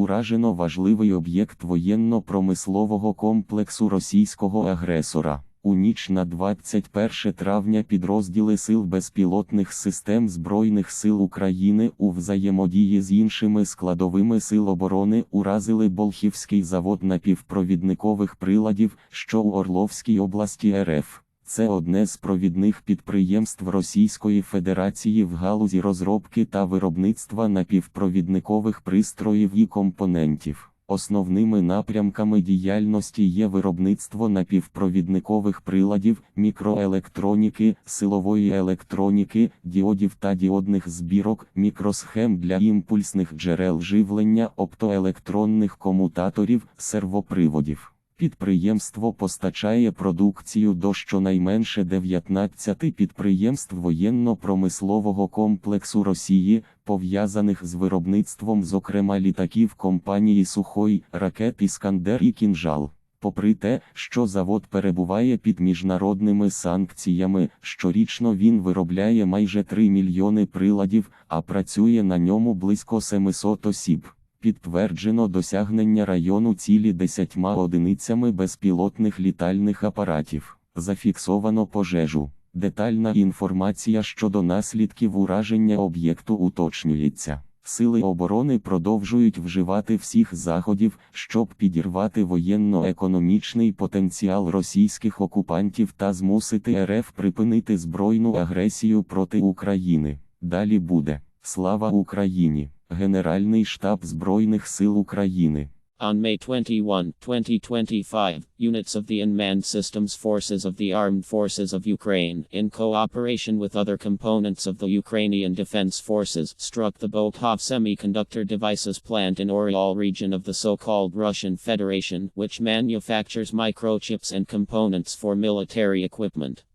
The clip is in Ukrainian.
Уражено важливий об'єкт воєнно-промислового комплексу російського агресора. У ніч на 21 травня підрозділи Сил безпілотних систем Збройних сил України у взаємодії з іншими складовими сил оборони уразили Болхівський завод напівпровідникових приладів, що у Орловській області РФ. Це одне з провідних підприємств Російської Федерації в галузі розробки та виробництва напівпровідникових пристроїв і компонентів. Основними напрямками діяльності є виробництво напівпровідникових приладів, мікроелектроніки, силової електроніки, діодів та діодних збірок, мікросхем для імпульсних джерел живлення, оптоелектронних комутаторів, сервоприводів. Підприємство постачає продукцію до щонайменше 19 підприємств воєнно-промислового комплексу Росії, пов'язаних з виробництвом, зокрема літаків компанії Сухой, ракет Іскандер і Кінжал. Попри те, що завод перебуває під міжнародними санкціями, щорічно він виробляє майже 3 мільйони приладів, а працює на ньому близько 700 осіб. Підтверджено досягнення району цілі десятьма одиницями безпілотних літальних апаратів. Зафіксовано пожежу. Детальна інформація щодо наслідків ураження об'єкту уточнюється. Сили оборони продовжують вживати всіх заходів, щоб підірвати воєнно-економічний потенціал російських окупантів та змусити РФ припинити збройну агресію проти України. Далі буде слава Україні! Генеральний штаб Збройних сил України. On May 21, 2025, units of the Unmanned Systems Forces of the Armed Forces of Ukraine, in cooperation with other components of the Ukrainian Defense Forces, struck the Boltov semiconductor devices plant in Oriol region of the so-called Russian Federation, which manufactures microchips and components for military equipment.